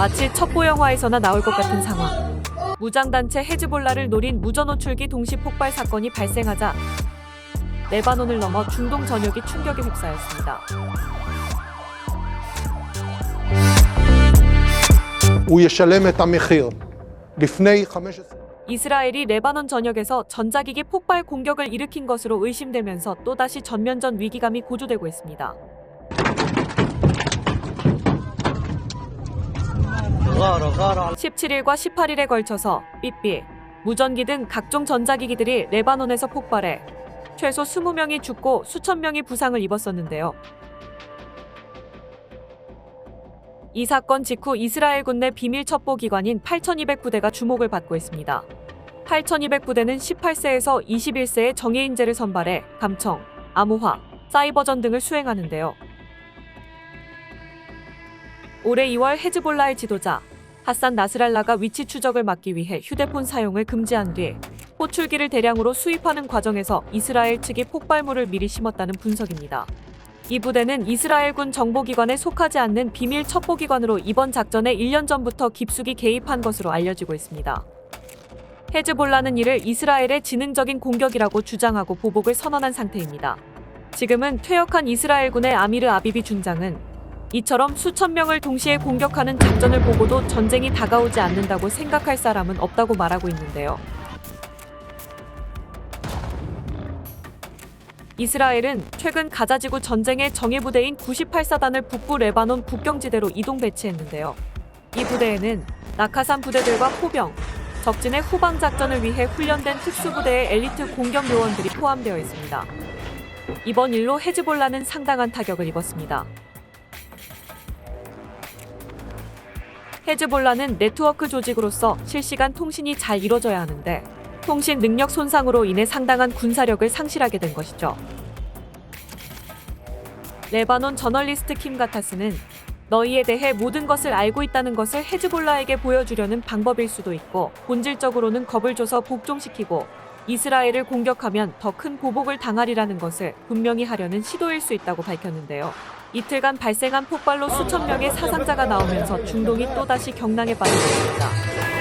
마치 첩보 영화에서나 나올 것 같은 상황. 무장단체 헤즈볼라를 노린 무전호출기 동시 폭발 사건이 발생하자 레바논을 넘어 중동 전역이 충격에 휩싸였습니다. 이스라엘이 레바논 전역에서 전자기기 폭발 공격을 일으킨 것으로 의심되면서 또다시 전면전 위기감이 고조되고 있습니다. 17일과 18일에 걸쳐서 삐삐, 무전기 등 각종 전자기기들이 레바논에서 폭발해 최소 20명이 죽고 수천 명이 부상을 입었었는데요. 이 사건 직후 이스라엘 군 내 비밀 첩보 기관인 8200 부대가 주목을 받고 있습니다. 8200 부대는 18세에서 21세의 정예인재를 선발해 감청, 암호화, 사이버전 등을 수행하는데요. 올해 2월 헤즈볼라의 지도자 하산 나스랄라가 위치 추적을 막기 위해 휴대폰 사용을 금지한 뒤 호출기를 대량으로 수입하는 과정에서 이스라엘 측이 폭발물을 미리 심었다는 분석입니다. 이 부대는 이스라엘군 정보기관에 속하지 않는 비밀 첩보기관으로 이번 작전에 1년 전부터 깊숙이 개입한 것으로 알려지고 있습니다. 헤즈볼라는 이를 이스라엘의 지능적인 공격이라고 주장하고 보복을 선언한 상태입니다. 지금은 퇴역한 이스라엘군의 아미르 아비비 중장은 이처럼 수천 명을 동시에 공격하는 작전을 보고도 전쟁이 다가오지 않는다고 생각할 사람은 없다고 말하고 있는데요. 이스라엘은 최근 가자지구 전쟁의 정예부대인 98사단을 북부 레바논 국경지대로 이동 배치했는데요. 이 부대에는 낙하산 부대들과 포병, 적진의 후방 작전을 위해 훈련된 특수부대의 엘리트 공격 요원들이 포함되어 있습니다. 이번 일로 헤즈볼라는 상당한 타격을 입었습니다. 헤즈볼라는 네트워크 조직으로서 실시간 통신이 잘 이뤄져야 하는데 통신 능력 손상으로 인해 상당한 군사력을 상실하게 된 것이죠. 레바논 저널리스트 킴 가타스는 너희에 대해 모든 것을 알고 있다는 것을 헤즈볼라에게 보여주려는 방법일 수도 있고 본질적으로는 겁을 줘서 복종시키고 이스라엘을 공격하면 더 큰 보복을 당하리라는 것을 분명히 하려는 시도일 수 있다고 밝혔는데요. 이틀간 발생한 폭발로 수천 명의 사상자가 나오면서 중동이 또다시 경랑에 빠졌습니다.